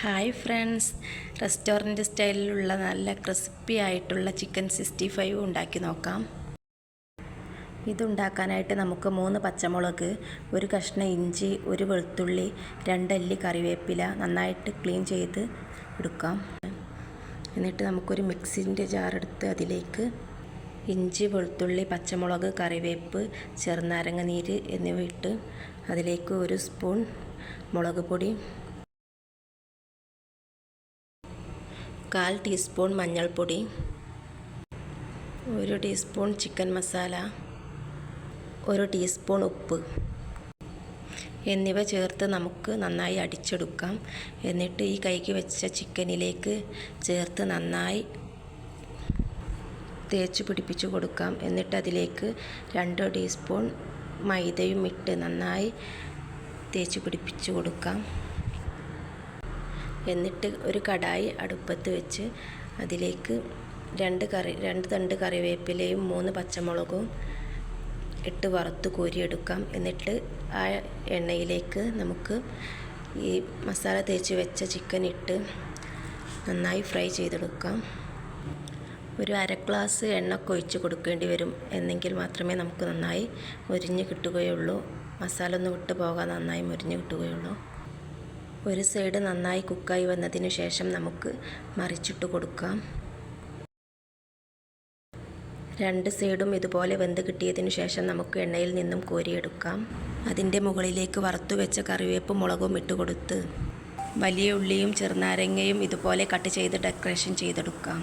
Hi friends. Restaurant സ്റ്റൈലിലുള്ള നല്ല crispy ആയിട്ടുള്ള chicken sixty five ഉണ്ടാക്കി നോക്കാം. ഇതുണ്ടാക്കാനായിട്ട് നമുക്ക് മൂന്ന് പച്ചമുളക് ഒരു കഷ്ണം ഇഞ്ചി ഒരു വെളുത്തുള്ളി രണ്ടല്ലി കറിവേപ്പില നന്നായിട്ട് ക്ലീൻ ചെയ്ത് എടുക്കാം. എന്നിട്ട് നമുക്കൊരു മിക്സിന്റെ ജാറെടുത്ത് അതിലേക്ക് ഇഞ്ചി വെളുത്തുള്ളി പച്ചമുളക് കറിവേപ്പ് ചെറുനാരങ്ങ നീര് എന്നിവ ഇട്ട് അതിലേക്ക് ഒരു സ്പൂൺ മുളക് പൊടി കാൽ ടീസ്പൂൺ മഞ്ഞൾപ്പൊടി ഒരു ടീസ്പൂൺ ചിക്കൻ മസാല ഒരു ടീസ്പൂൺ ഉപ്പ് എന്നിവ ചേർത്ത് നമുക്ക് നന്നായി അടിച്ചെടുക്കാം. എന്നിട്ട് ഈ കൈക്ക് വെച്ച ചിക്കനിലേക്ക് ചേർത്ത് നന്നായി തേച്ച് പിടിപ്പിച്ചു കൊടുക്കാം. എന്നിട്ട് അതിലേക്ക് രണ്ട് ടീസ്പൂൺ മൈദയും ഇട്ട് നന്നായി തേച്ച് പിടിപ്പിച്ചു കൊടുക്കാം. എന്നിട്ട് ഒരു കടായി അടുപ്പത്ത് വെച്ച് അതിലേക്ക് രണ്ട് കറി രണ്ട് തണ്ട് കറിവേപ്പിലയും മൂന്ന് പച്ചമുളകും ഇട്ട് വറുത്ത് കോരിയെടുക്കാം. എന്നിട്ട് ആ എണ്ണയിലേക്ക് നമുക്ക് ഈ മസാല തേച്ച് വെച്ച ചിക്കൻ ഇട്ട് നന്നായി ഫ്രൈ ചെയ്തെടുക്കാം. ഒരു അര ഗ്ലാസ് എണ്ണ കൊഴിച്ച് കൊടുക്കേണ്ടി വരും എന്നെങ്കിൽ മാത്രമേ നമുക്ക് നന്നായി മുരിഞ്ഞ് കിട്ടുകയുള്ളൂ. മസാല ഒന്ന് വിട്ട് പോകാൻ നന്നായി മുരിഞ്ഞ് കിട്ടുകയുള്ളൂ. ഒരു സൈഡ് നന്നായി കുക്കായി വന്നതിന് ശേഷം നമുക്ക് മറിച്ചിട്ട് കൊടുക്കാം. രണ്ട് സൈഡും ഇതുപോലെ വെന്ത് കിട്ടിയതിന് ശേഷം നമുക്ക് എണ്ണയിൽ നിന്നും കോരിയെടുക്കാം. അതിന്റെ മുകളിലേക്ക് വറുത്തു വെച്ച കറിവേപ്പ് മുളകും ഇട്ട് കൊടുത്ത് വലിയ ഉള്ളിയും ചെറുനാരങ്ങയും ഇതുപോലെ കട്ട് ചെയ്ത് ഡെക്കറേഷൻ ചെയ്തെടുക്കാം.